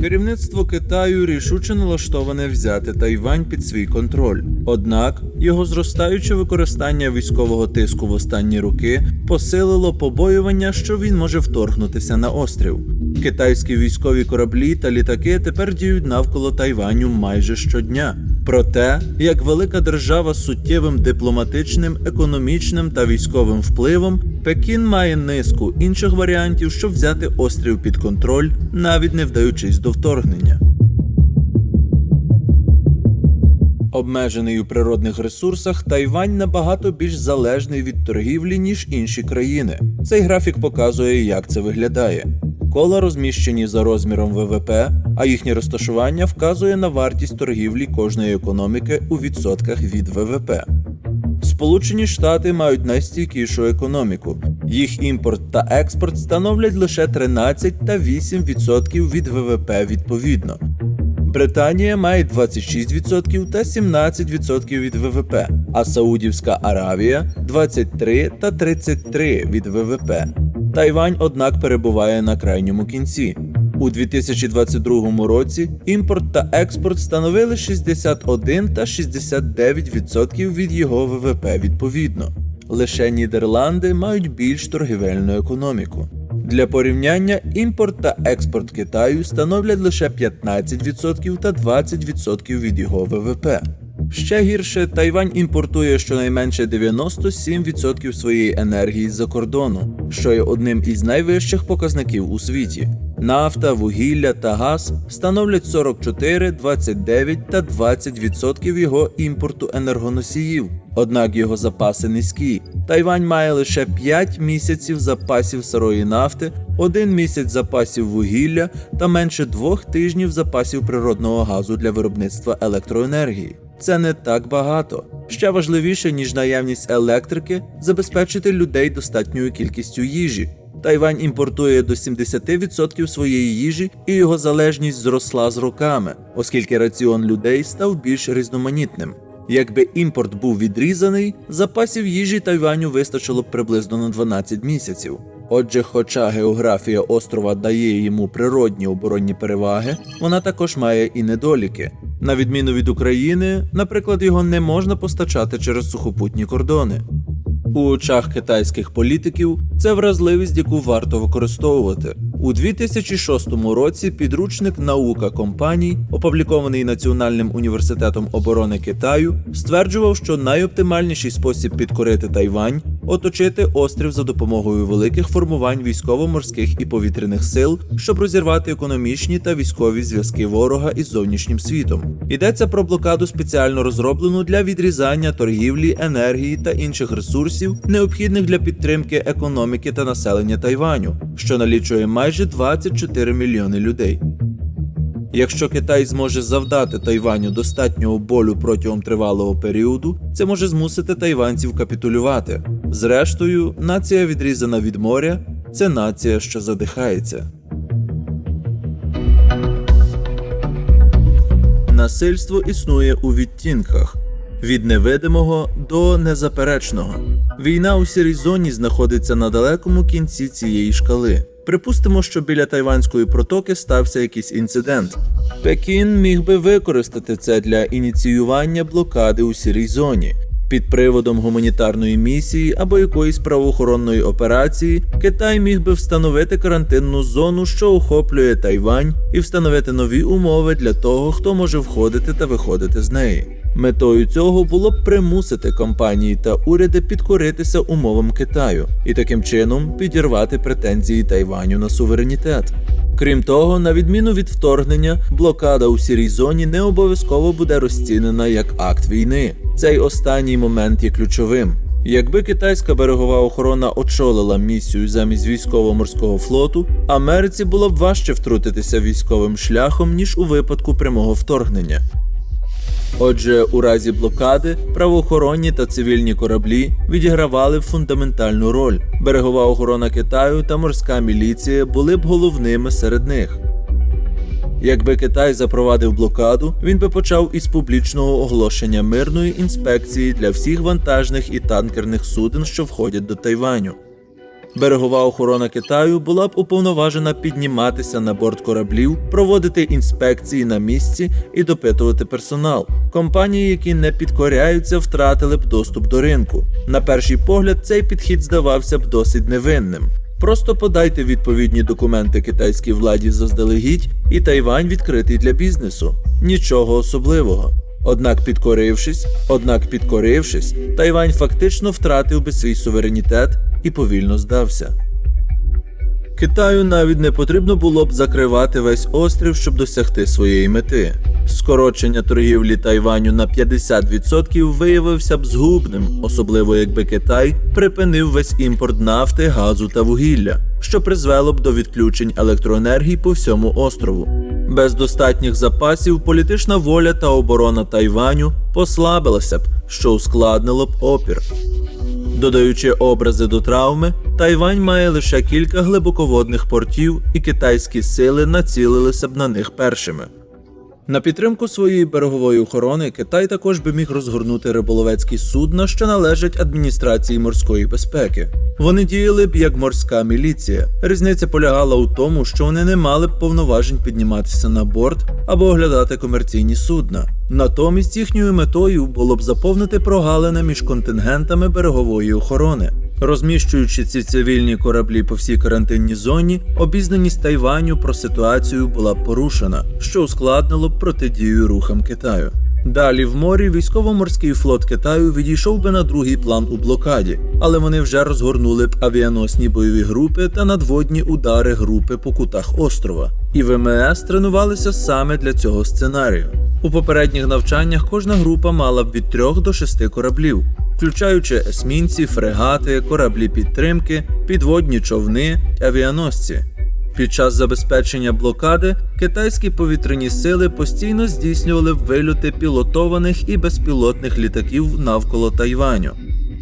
Керівництво Китаю рішуче налаштоване взяти Тайвань під свій контроль. Однак його зростаюче використання військового тиску в останні роки посилило побоювання, що він може вторгнутися на острів. Китайські військові кораблі та літаки тепер діють навколо Тайваню майже щодня. Про те, як велика держава з суттєвим дипломатичним, економічним та військовим впливом, Пекін має низку інших варіантів, щоб взяти острів під контроль, навіть не вдаючись до вторгнення. Обмежений у природних ресурсах, Тайвань набагато більш залежний від торгівлі, ніж інші країни. Цей графік показує, як це виглядає. Кола розміщені за розміром ВВП, а їхнє розташування вказує на вартість торгівлі кожної економіки у відсотках від ВВП. Сполучені Штати мають найстійкішу економіку. Їх імпорт та експорт становлять лише 13 та 8% від ВВП відповідно. Британія має 26% та 17% від ВВП, а Саудівська Аравія 23 та 33 від ВВП. Тайвань, однак, перебуває на крайньому кінці. У 2022 році імпорт та експорт становили 61 та 69% від його ВВП відповідно. Лише Нідерланди мають більш торгівельну економіку. Для порівняння імпорт та експорт Китаю становлять лише 15% та 20% від його ВВП. Ще гірше, Тайвань імпортує щонайменше 97% своєї енергії з-за кордону, що є одним із найвищих показників у світі. Нафта, вугілля та газ становлять 44, 29 та 20% його імпорту енергоносіїв. Однак його запаси низькі. Тайвань має лише 5 місяців запасів сирої нафти, один місяць запасів вугілля та менше двох тижнів запасів природного газу для виробництва електроенергії. Це не так багато. Ще важливіше, ніж наявність електрики, забезпечити людей достатньою кількістю їжі. Тайвань імпортує до 70% своєї їжі, і його залежність зросла з роками, оскільки раціон людей став більш різноманітним. Якби імпорт був відрізаний, запасів їжі Тайваню вистачило б приблизно на 12 місяців. Отже, хоча географія острова дає йому природні оборонні переваги, вона також має і недоліки. На відміну від України, наприклад, його не можна постачати через сухопутні кордони. У очах китайських політиків це вразливість, яку варто використовувати. У 2006 році підручник Наука компаній, опублікований Національним університетом оборони Китаю, стверджував, що найоптимальніший спосіб підкорити Тайвань оточити острів за допомогою великих формувань військово-морських і повітряних сил, щоб розірвати економічні та військові зв'язки ворога із зовнішнім світом. Йдеться про блокаду спеціально розроблену для відрізання торгівлі, енергії та інших ресурсів, необхідних для підтримки економіки та населення Тайваню, що налічує майже 24 мільйони людей. Якщо Китай зможе завдати Тайваню достатнього болю протягом тривалого періоду, це може змусити тайванців капітулювати. Зрештою, нація відрізана від моря це нація, що задихається. Насильство існує у відтінках від невидимого до незаперечного. Війна у сірій зоні знаходиться на далекому кінці цієї шкали. Припустимо, що біля Тайванської протоки стався якийсь інцидент. Пекін міг би використати це для ініціювання блокади у сірій зоні. Під приводом гуманітарної місії або якоїсь правоохоронної операції Китай міг би встановити карантинну зону, що охоплює Тайвань, і встановити нові умови для того, хто може входити та виходити з неї. Метою цього було б примусити компанії та уряди підкоритися умовам Китаю і таким чином підірвати претензії Тайваню на суверенітет. Крім того, на відміну від вторгнення, блокада у сірій зоні не обов'язково буде розцінена як акт війни. Цей останній момент є ключовим. Якби китайська берегова охорона очолила місію замість військово-морського флоту, Америці було б важче втрутитися військовим шляхом ніж у випадку прямого вторгнення. Отже, у разі блокади правоохоронні та цивільні кораблі відігравали фундаментальну роль. Берегова охорона Китаю та морська міліція були б головними серед них. Якби Китай запровадив блокаду, він би почав із публічного оголошення мирної інспекції для всіх вантажних і танкерних суден, що входять до Тайваню. Берегова охорона Китаю була б уповноважена підніматися на борт кораблів, проводити інспекції на місці і допитувати персонал. Компанії, які не підкоряються, втратили б доступ до ринку. На перший погляд, цей підхід здавався б досить невинним. Просто подайте відповідні документи китайській владі заздалегідь, і Тайвань відкритий для бізнесу. Нічого особливого. Однак підкорившись, однак підкорившись, Тайвань фактично втратив би свій суверенітет і повільно здався. Китаю навіть не потрібно було б закривати весь острів, щоб досягти своєї мети. Скорочення торгівлі Тайваню на 50% виявився б згубним, особливо якби Китай припинив весь імпорт нафти, газу та вугілля, що призвело б до відключень електроенергії по всьому острову. Без достатніх запасів політична воля та оборона Тайваню послабилася б, що ускладнило б опір. Додаючи образи до травми, Тайвань має лише кілька глибоководних портів, і китайські сили націлилися б на них першими. На підтримку своєї берегової охорони Китай також би міг розгорнути риболовецькі судна, що належать адміністрації морської безпеки. Вони діяли б як морська міліція. Різниця полягала у тому, що вони не мали б повноважень підніматися на борт або оглядати комерційні судна. Натомість їхньою метою було б заповнити прогалини між контингентами берегової охорони. Розміщуючи ці цивільні кораблі по всій карантинній зоні, обізнаність Тайваню про ситуацію була порушена, що ускладнило б протидію рухам Китаю. Далі в морі військово-морський флот Китаю відійшов би на другий план у блокаді, але вони вже розгорнули б авіаносні бойові групи та надводні удари групи по кутах острова. І ВМС тренувалися саме для цього сценарію. У попередніх навчаннях кожна група мала б від 3 до 6 кораблів, включаючи есмінці, фрегати, кораблі підтримки, підводні човни, авіаносці. Під час забезпечення блокади китайські повітряні сили постійно здійснювали вильоти пілотованих і безпілотних літаків навколо Тайваню.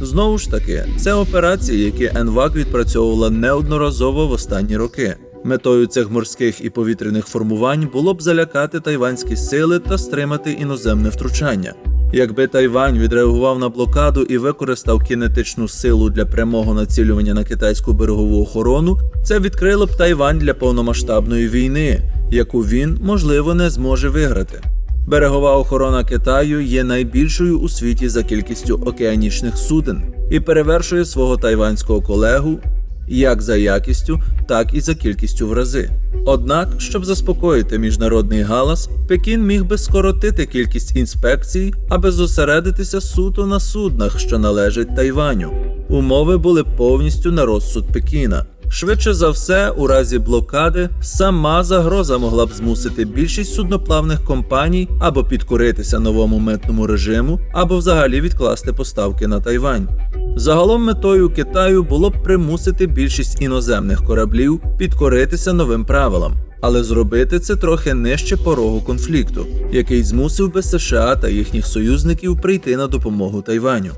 Знову ж таки, це операції, які ЕНВАК відпрацьовувала неодноразово в останні роки. Метою цих морських і повітряних формувань було б залякати тайванські сили та стримати іноземне втручання. Якби Тайвань відреагував на блокаду і використав кінетичну силу для прямого націлювання на китайську берегову охорону, це відкрило б Тайвань для повномасштабної війни, яку він, можливо, не зможе виграти. Берегова охорона Китаю є найбільшою у світі за кількістю океанічних суден і перевершує свого тайванського колегу як за якістю, так і за кількістю в рази. Однак, щоб заспокоїти міжнародний галас, Пекін міг би скоротити кількість інспекцій, аби зосередитися суто на суднах, що належать Тайваню. Умови були повністю на розсуд Пекіна. Швидше за все, у разі блокади сама загроза могла б змусити більшість судноплавних компаній або підкоритися новому митному режиму, або взагалі відкласти поставки на Тайвань. Загалом метою Китаю було б примусити більшість іноземних кораблів підкоритися новим правилам, але зробити це трохи нижче порогу конфлікту, який змусив би США та їхніх союзників прийти на допомогу Тайваню.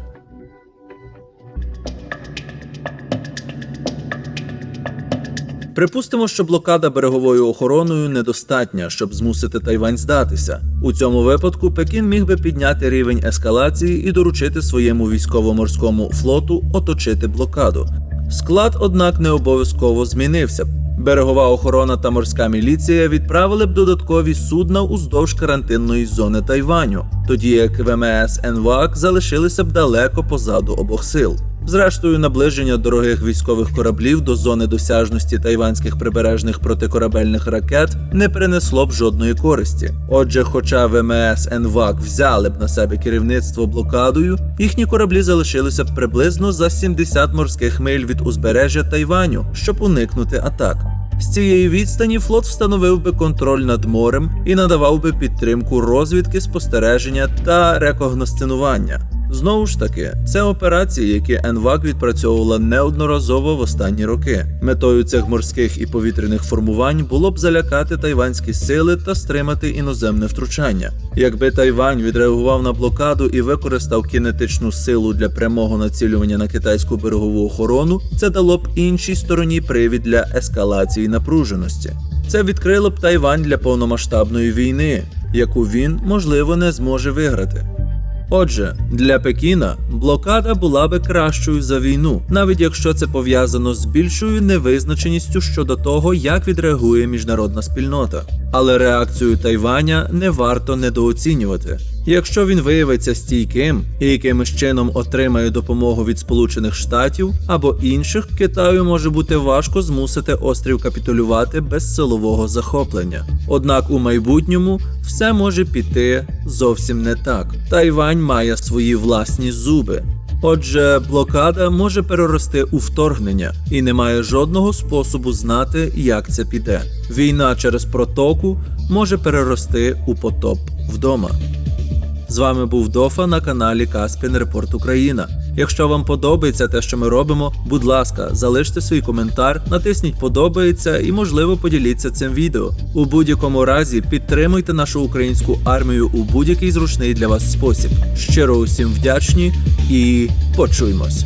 Припустимо, що блокада береговою охороною недостатня, щоб змусити Тайвань здатися. У цьому випадку Пекін міг би підняти рівень ескалації і доручити своєму військово-морському флоту оточити блокаду. Склад, однак, не обов'язково змінився. Берегова охорона та морська міліція відправили б додаткові судна уздовж карантинної зони Тайваню, тоді як ВМС НВАК залишилися б далеко позаду обох сил. Зрештою, наближення дорогих військових кораблів до зони досяжності тайванських прибережних протикорабельних ракет не принесло б жодної користі. Отже, хоча ВМС НВАК взяли б на себе керівництво блокадою, їхні кораблі залишилися б приблизно за 70 морських миль від узбережжя Тайваню, щоб уникнути атак. З цієї відстані флот встановив би контроль над морем і надавав би підтримку розвідки, спостереження та рекогносцинування. Знову ж таки, це операції, які ЕНВАК відпрацьовувала неодноразово в останні роки. Метою цих морських і повітряних формувань було б залякати тайванські сили та стримати іноземне втручання. Якби Тайвань відреагував на блокаду і використав кінетичну силу для прямого націлювання на китайську берегову охорону, це дало б іншій стороні привід для ескалації напруженості. Це відкрило б Тайвань для повномасштабної війни, яку він можливо не зможе виграти. Отже, для Пекіна блокада була би кращою за війну, навіть якщо це пов'язано з більшою невизначеністю щодо того, як відреагує міжнародна спільнота. Але реакцію Тайваня не варто недооцінювати. Якщо він виявиться стійким і якимось чином отримає допомогу від Сполучених Штатів або інших, Китаю може бути важко змусити острів капітулювати без силового захоплення. Однак у майбутньому все може піти зовсім не так. Тайвань має свої власні зуби. Отже, блокада може перерости у вторгнення і немає жодного способу знати, як це піде. Війна через протоку може перерости у потоп вдома. З вами був Дофа на каналі Каспін Репорт Україна. Якщо вам подобається те, що ми робимо, будь ласка, залиште свій коментар, натисніть подобається і, можливо, поділіться цим відео. У будь-якому разі підтримуйте нашу українську армію у будь-який зручний для вас спосіб. Щиро усім вдячні і почуймось.